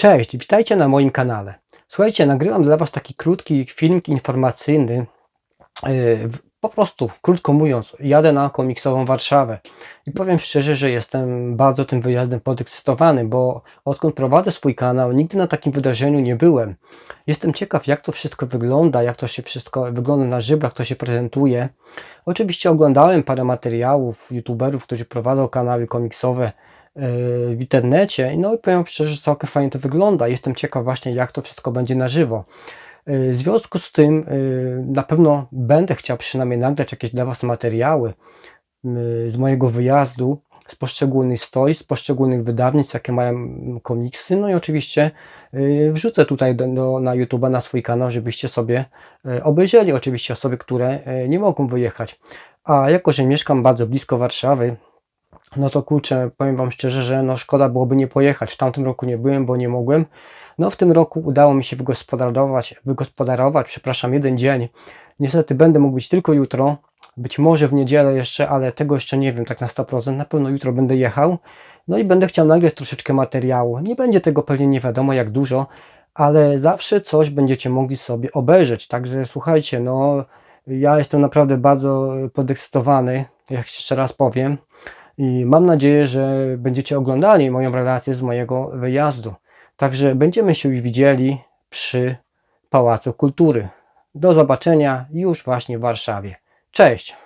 Cześć, witajcie na moim kanale. Słuchajcie, nagrywam dla Was taki krótki filmik informacyjny. Yy, Po prostu, krótko mówiąc, jadę na komiksową Warszawę i powiem szczerze, że jestem bardzo tym wyjazdem podekscytowany, bo odkąd prowadzę swój kanał, nigdy na takim wydarzeniu nie byłem. Jestem ciekaw, jak to wszystko wygląda, jak to się wszystko wygląda na żywo, jak to się prezentuje. Oczywiście oglądałem parę materiałów youtuberów, którzy prowadzą kanały komiksowe w internecie. No i powiem szczerze, że całkiem fajnie to wygląda. Jestem ciekaw właśnie, jak to wszystko będzie na żywo. Yy, W związku z tym yy, na pewno będę chciał przynajmniej nagrać jakieś dla Was materiały z mojego wyjazdu, z poszczególnych stoisk, z poszczególnych wydawnictw, jakie mają komiksy. No i oczywiście wrzucę tutaj do, do, na YouTube, na swój kanał, żebyście sobie obejrzeli. Oczywiście osoby, które nie mogą wyjechać. A jako, że mieszkam bardzo blisko Warszawy, no to kurczę, powiem Wam szczerze, że no szkoda byłoby nie pojechać. W tamtym roku nie byłem, bo nie mogłem. No w tym roku udało mi się wygospodarować, wygospodarować, przepraszam, jeden dzień. Niestety będę mógł być tylko jutro, być może w niedzielę jeszcze, ale tego jeszcze nie wiem tak na 100%. Na pewno jutro będę jechał. No i będę chciał nagrać troszeczkę materiału. Nie będzie tego pewnie nie wiadomo jak dużo, ale zawsze coś będziecie mogli sobie obejrzeć. Także słuchajcie, no ja jestem naprawdę bardzo podekscytowany, jak jeszcze raz powiem. I mam nadzieję, że będziecie oglądali moją relację z mojego wyjazdu. Także będziemy się już widzieli przy Pałacu Kultury. Do zobaczenia już właśnie w Warszawie. Cześć!